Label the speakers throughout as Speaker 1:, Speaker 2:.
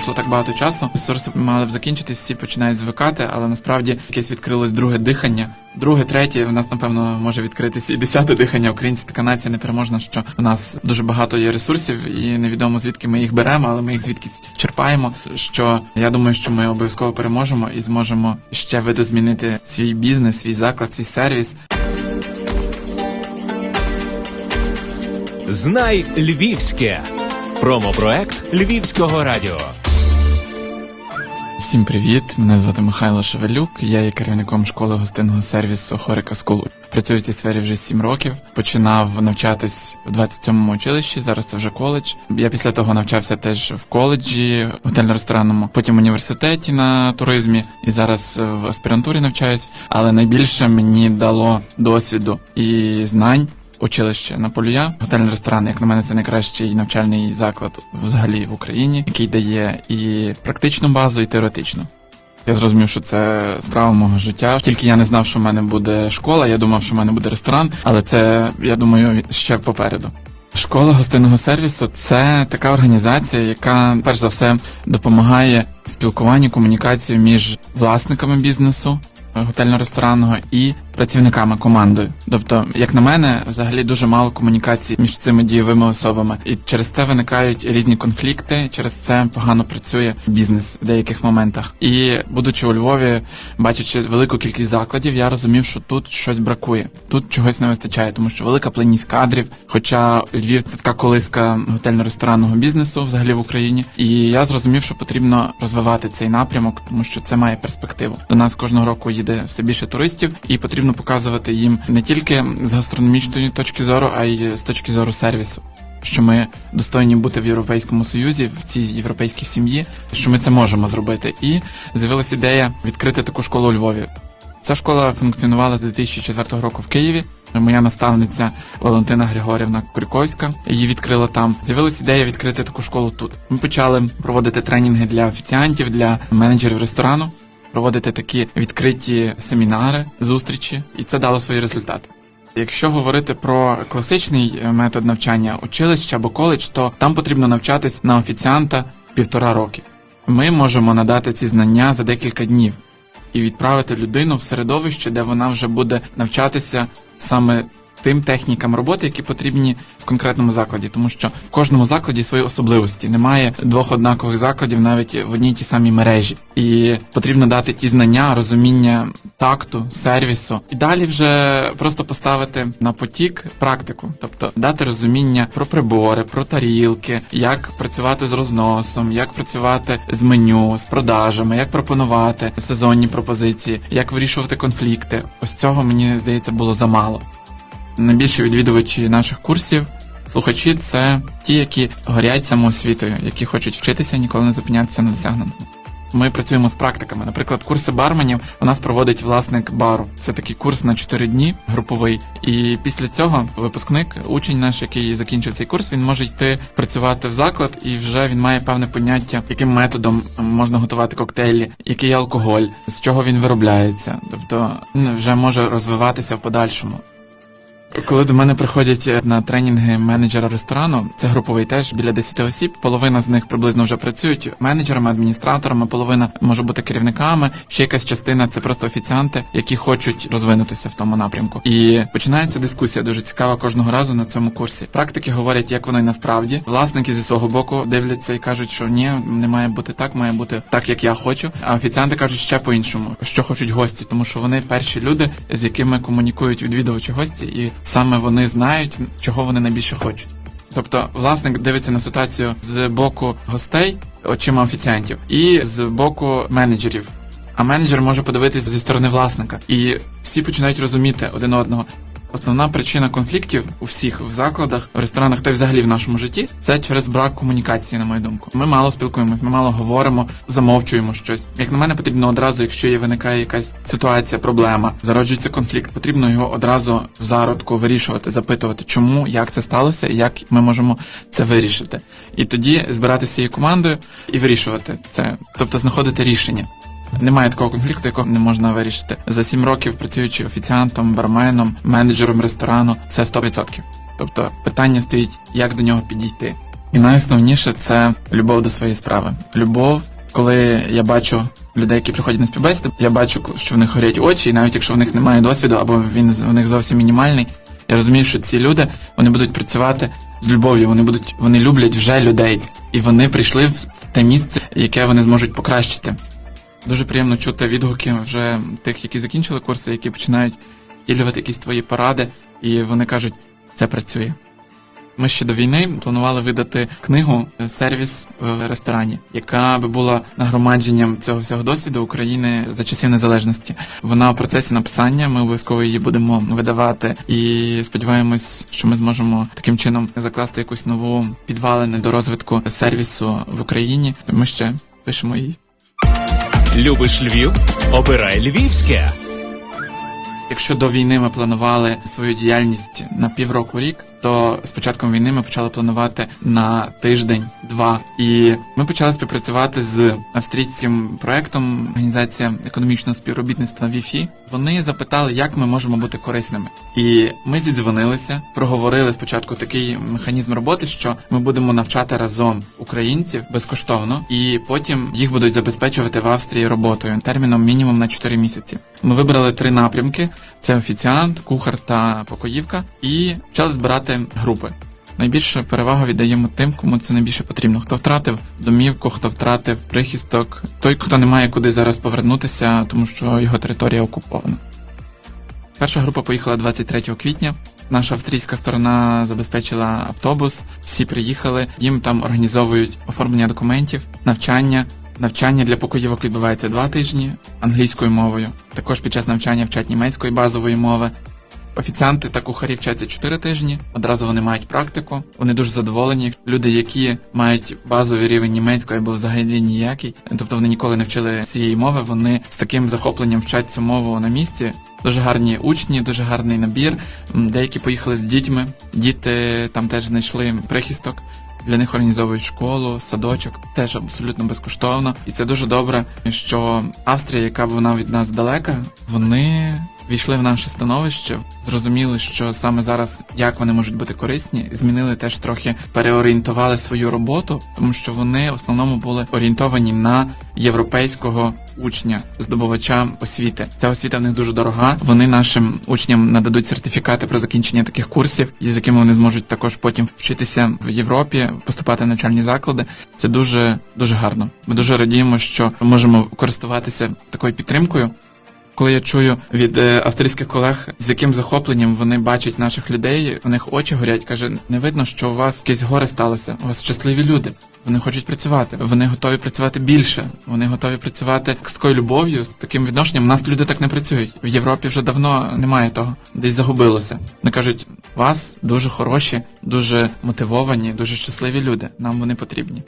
Speaker 1: пройшло так багато часу. Ресурси мали б закінчитись, всі починають звикати, але насправді якесь відкрилось друге дихання. Друге, третє, в нас напевно може відкритися і десяте дихання. Українці така нація непереможна, що у нас дуже багато є ресурсів, і невідомо звідки ми їх беремо, але ми їх звідкись черпаємо. Що я думаю, що ми обов'язково переможемо і зможемо ще видозмінити свій бізнес, свій заклад, свій сервіс.
Speaker 2: Знай Львівське. Промопроект Львівського радіо.
Speaker 1: Всім привіт! Мене звати Михайло Шевелюк. Я є керівником школи гостинного сервісу Хорика Скул. Працюю в цій сфері вже 7 років. Починав навчатись в 27-му училищі. Зараз це вже коледж. Я після того навчався теж в коледжі, готельно-ресторанному, потім в університеті на туризмі і зараз в аспірантурі навчаюсь. Але найбільше мені дало досвіду і знань. Училище на полюя, готельний ресторан, як на мене, це найкращий навчальний заклад взагалі в Україні, який дає і практичну базу, і теоретичну. Я зрозумів, що це справа мого життя. Тільки я не знав, що в мене буде школа. Я думав, що в мене буде ресторан, але це я думаю ще попереду. Школа гостинного сервісу це така організація, яка перш за все допомагає спілкуванню, комунікації між власниками бізнесу готельно-ресторанного і працівниками командою. Тобто, як на мене, взагалі дуже мало комунікації між цими дієвими особами, і через це виникають різні конфлікти. Через це погано працює бізнес в деяких моментах. І будучи у Львові, бачачи велику кількість закладів, я розумів, що тут щось бракує, тут чогось не вистачає, тому що велика плинність кадрів. Хоча Львів це така колиска готельно-ресторанного бізнесу взагалі в Україні. І я зрозумів, що потрібно розвивати цей напрямок, тому що це має перспективу. До нас кожного року їде все більше туристів, і потрібно показувати їм не тільки з гастрономічної точки зору, а й з точки зору сервісу. Що ми достойні бути в Європейському Союзі, в цій європейській сім'ї, що ми це можемо зробити. І з'явилася ідея відкрити таку школу у Львові. Ця школа функціонувала з 2004 року в Києві. Моя наставниця Валентина Григорівна Куріковська її відкрила там. З'явилася ідея відкрити таку школу тут. Ми почали проводити тренінги для офіціантів, для менеджерів ресторану, проводити такі відкриті семінари, зустрічі, і це дало свої результати. Якщо говорити про класичний е, метод навчання училища або коледж, то там потрібно навчатись на офіціанта півтора роки. Ми можемо надати ці знання за декілька днів і відправити людину в середовище, де вона вже буде навчатися саме тим технікам роботи, які потрібні в конкретному закладі, тому що в кожному закладі свої особливості. Немає двох однакових закладів навіть в одній тій самій мережі, і потрібно дати ті знання, розуміння такту, сервісу, і далі вже просто поставити на потік практику, тобто дати розуміння про прибори, про тарілки, як працювати з розносом, як працювати з меню, з продажами, як пропонувати сезонні пропозиції, як вирішувати конфлікти. Ось цього мені здається було замало найбільші відвідувачі наших курсів, слухачі це ті, які горять самоосвітою, які хочуть вчитися, ніколи не зупинятися на досягненому. Ми працюємо з практиками. Наприклад, курси барменів у нас проводить власник бару. Це такий курс на 4 дні, груповий. І після цього випускник, учень наш, який закінчив цей курс, він може йти працювати в заклад, і вже він має певне поняття, яким методом можна готувати коктейлі, який алкоголь, з чого він виробляється. Тобто він вже може розвиватися в подальшому. Коли до мене приходять на тренінги менеджера ресторану, це груповий теж біля 10 осіб. Половина з них приблизно вже працюють менеджерами, адміністраторами, половина може бути керівниками. Ще якась частина це просто офіціанти, які хочуть розвинутися в тому напрямку. І починається дискусія дуже цікава кожного разу на цьому курсі. Практики говорять, як воно і насправді. Власники зі свого боку дивляться і кажуть, що ні, не має бути так, має бути так, як я хочу. А офіціанти кажуть ще по-іншому, що хочуть гості, тому що вони перші люди, з якими комунікують відвідувачі гості, і саме вони знають, чого вони найбільше хочуть. Тобто власник дивиться на ситуацію з боку гостей очима офіціантів і з боку менеджерів. А менеджер може подивитися зі сторони власника, і всі починають розуміти один одного. Основна причина конфліктів у всіх в закладах, в ресторанах та й взагалі в нашому житті це через брак комунікації, на мою думку. Ми мало спілкуємося, ми мало говоримо, замовчуємо щось. Як на мене, потрібно одразу, якщо є виникає якась ситуація, проблема, зароджується конфлікт, потрібно його одразу в зародку вирішувати, запитувати, чому, як це сталося, і як ми можемо це вирішити. І тоді збирати всією командою і вирішувати це, тобто знаходити рішення. Немає такого конфлікту, якого не можна вирішити. За сім років працюючи офіціантом, барменом, менеджером ресторану, це 100%. Тобто питання стоїть, як до нього підійти. І найосновніше це любов до своєї справи. Любов, коли я бачу людей, які приходять на співбесіди, я бачу, що в них горять очі, і навіть якщо в них немає досвіду, або він у них зовсім мінімальний, я розумію, що ці люди вони будуть працювати з любов'ю, вони будуть, вони люблять вже людей, і вони прийшли в те місце, яке вони зможуть покращити. Дуже приємно чути відгуки вже тих, які закінчили курси, які починають втілювати якісь твої поради, і вони кажуть, це працює. Ми ще до війни планували видати книгу е, Сервіс в ресторані, яка би була нагромадженням цього всього досвіду України за часів незалежності. Вона в процесі написання. Ми обов'язково її будемо видавати і сподіваємось, що ми зможемо таким чином закласти якусь нову підвалину до розвитку сервісу в Україні. Ми ще пишемо її.
Speaker 2: Любиш Львів? Обирай Львівське.
Speaker 1: Якщо до війни ми планували свою діяльність на півроку рік, то з початком війни ми почали планувати на тиждень-два. І ми почали співпрацювати з австрійським проектом Організація економічного співробітництва ВІФІ. Вони запитали, як ми можемо бути корисними. І ми зідзвонилися, проговорили спочатку такий механізм роботи, що ми будемо навчати разом українців безкоштовно, і потім їх будуть забезпечувати в Австрії роботою терміном мінімум на 4 місяці. Ми вибрали три напрямки: це офіціант, кухар та покоївка, і почали збирати групи. Найбільшу перевагу віддаємо тим, кому це найбільше потрібно. Хто втратив домівку, хто втратив прихисток, той, хто не має куди зараз повернутися, тому що його територія окупована. Перша група поїхала 23 квітня. Наша австрійська сторона забезпечила автобус, всі приїхали, їм там організовують оформлення документів, навчання. Навчання для покоївок відбувається два тижні англійською мовою. Також під час навчання вчать німецької базової мови. Офіціанти та кухарі вчаться 4 тижні. Одразу вони мають практику. Вони дуже задоволені. Люди, які мають базовий рівень німецької або взагалі ніякий, тобто вони ніколи не вчили цієї мови. Вони з таким захопленням вчать цю мову на місці. Дуже гарні учні, дуже гарний набір. Деякі поїхали з дітьми. Діти там теж знайшли прихисток. Для них організовують школу, садочок, теж абсолютно безкоштовно. І це дуже добре, що Австрія, яка вона від нас далека, вони війшли в наше становище, зрозуміли, що саме зараз як вони можуть бути корисні, змінили теж трохи переорієнтували свою роботу, тому що вони в основному були орієнтовані на європейського учня, здобувача освіти. Ця освіта в них дуже дорога. Вони нашим учням нададуть сертифікати про закінчення таких курсів, з якими вони зможуть також потім вчитися в Європі, поступати в навчальні заклади. Це дуже дуже гарно. Ми дуже радіємо, що можемо користуватися такою підтримкою. Коли я чую від е, австрійських колег, з яким захопленням вони бачать наших людей, у них очі горять, каже, не видно, що у вас якесь горе сталося. У вас щасливі люди. Вони хочуть працювати. Вони готові працювати більше. Вони готові працювати з такою любов'ю, з таким відношенням. У нас люди так не працюють. В Європі вже давно немає того, десь загубилося. Вони кажуть, вас дуже хороші, дуже мотивовані, дуже щасливі люди. Нам вони потрібні.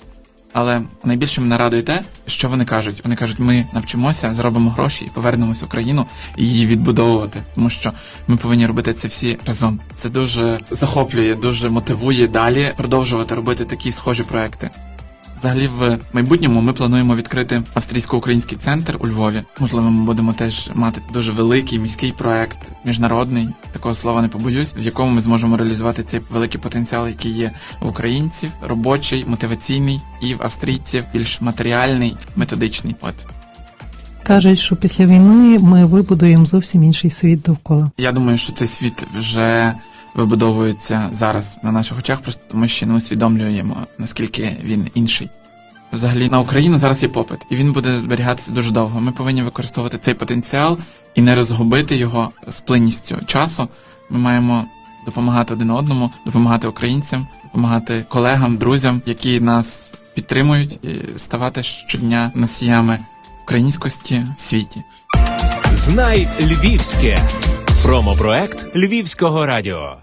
Speaker 1: Але найбільше мене радує те, що вони кажуть. Вони кажуть, ми навчимося, зробимо гроші і повернемось в Україну і її відбудовувати. Тому що ми повинні робити це всі разом. Це дуже захоплює, дуже мотивує далі продовжувати робити такі схожі проекти. Взагалі, в майбутньому ми плануємо відкрити австрійсько-український центр у Львові. Можливо, ми будемо теж мати дуже великий міський проект, міжнародний, такого слова не побоюсь, в якому ми зможемо реалізувати цей великий потенціал, який є в українців, робочий, мотиваційний, і в австрійців більш матеріальний, методичний. От
Speaker 3: Кажуть, що після війни ми вибудуємо зовсім інший світ довкола.
Speaker 1: я думаю, що цей світ вже вибудовується зараз на наших очах, просто ми ще не усвідомлюємо наскільки він інший. Взагалі на Україну зараз є попит, і він буде зберігатися дуже довго. Ми повинні використовувати цей потенціал і не розгубити його з плинністю часу. Ми маємо допомагати один одному, допомагати українцям, допомагати колегам, друзям, які нас підтримують, і ставати щодня носіями українськості в світі.
Speaker 2: Знай Львівське. Промопроект Львівського радіо.